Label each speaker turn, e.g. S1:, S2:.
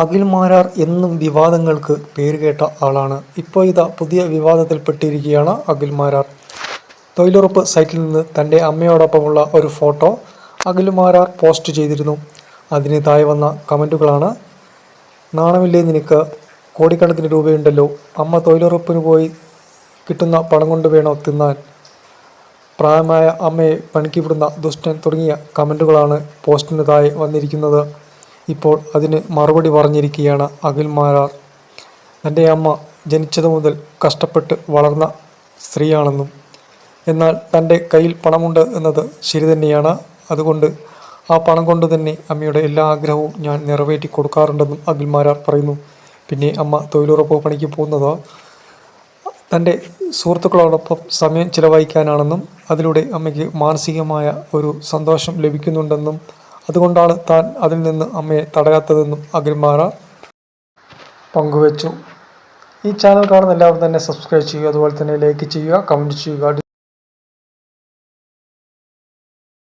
S1: അഖിൽ മാരാർ എന്നും വിവാദങ്ങൾക്ക് പേരുകേട്ട ആളാണ്. ഇപ്പോൾ ഇതാ പുതിയ വിവാദത്തിൽപ്പെട്ടിരിക്കുകയാണ് അഖിൽ മാരാർ തൊഴിലുറപ്പ് സൈറ്റിൽ നിന്ന് തന്റെ അമ്മയോടൊപ്പമുള്ള ഒരു ഫോട്ടോ അഖിൽ മാരാർ പോസ്റ്റ് ചെയ്തിരുന്നു. അതിന് താഴെ വന്ന കമന്റുകളാണ്. നാണമില്ലേ നിനക്ക്? കോടിക്കണക്കിന് രൂപയുണ്ടല്ലോ. അമ്മ തൊഴിലുറപ്പിന് പോയി കിട്ടുന്ന പണം കൊണ്ട് വേണോ തിന്നാൻ പ്രായമായ അമ്മയെ പണിക്ക് വിടുന്ന ദുഷ്ടൻ തുടങ്ങിയ കമന്റുകളാണ് പോസ്റ്റിന് താഴെ വന്നിരിക്കുന്നത്. ഇപ്പോൾ അതിന് മറുപടി പറഞ്ഞിരിക്കുകയാണ് അഖിൽ മാരാർ. തന്റെ അമ്മ ജനിച്ചതു മുതൽ കഷ്ടപ്പെട്ട് വളർന്ന സ്ത്രീയാണെന്നും എന്നാൽ തന്റെ കയ്യിൽ പണമുണ്ട് എന്നത് ശരി തന്നെയാണ്. അതുകൊണ്ട് ആ പണം കൊണ്ട് തന്നെ അമ്മയുടെ എല്ലാ ആഗ്രഹവും ഞാൻ നിറവേറ്റി കൊടുക്കാറുണ്ടെന്നും അഖിൽ മാരാർ പറയുന്നു. പിന്നെ അമ്മ തൊഴിലുറപ്പ് പണിക്ക് പോകുന്നത് തന്റെ സുഹൃത്തുക്കളോടൊപ്പം സമയം ചിലവഴിക്കാനാണെന്നും അതിലൂടെ അമ്മയ്ക്ക് മാനസികമായ ഒരു സന്തോഷം ലഭിക്കുന്നുണ്ടെന്നും അതുകൊണ്ടാണ് താൻ അതിൽ നിന്ന് അമ്മയെ തടയാത്തതെന്നും അഖിൽമാര പങ്കുവച്ചു. ഈ ചാനൽ കാണുന്ന എല്ലാവരും തന്നെ സബ്സ്ക്രൈബ് ചെയ്യുക അതുപോലെ തന്നെ ലൈക്ക് ചെയ്യുക കമന്റ് ചെയ്യുക